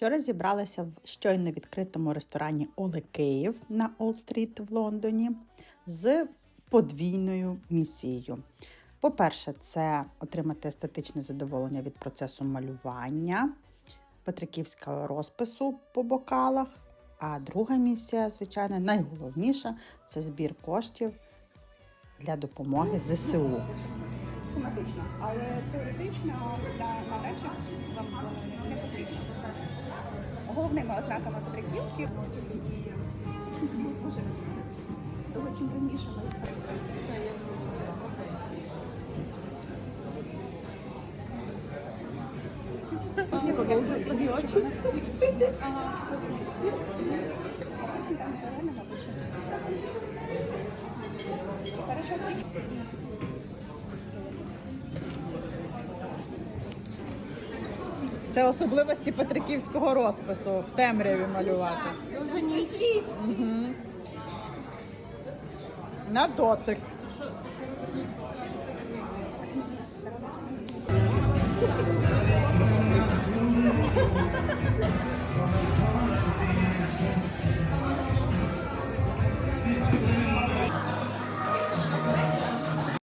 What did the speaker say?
Вчора зібралася в щойно відкритому ресторані Оле Київ на Олл-стріт в Лондоні з подвійною місією. По-перше, це отримати естетичне задоволення від процесу малювання, петриківського розпису по бокалах. А друга місія, звичайно, найголовніша це збір коштів для допомоги ЗСУ. схематично, але теоретично для на Головними ознаками потрібки може того чим раніше ми все я зрозуміла. Хорошо, Це особливості петриківського розпису в темряві малювати. Дуже нічість. На дотик.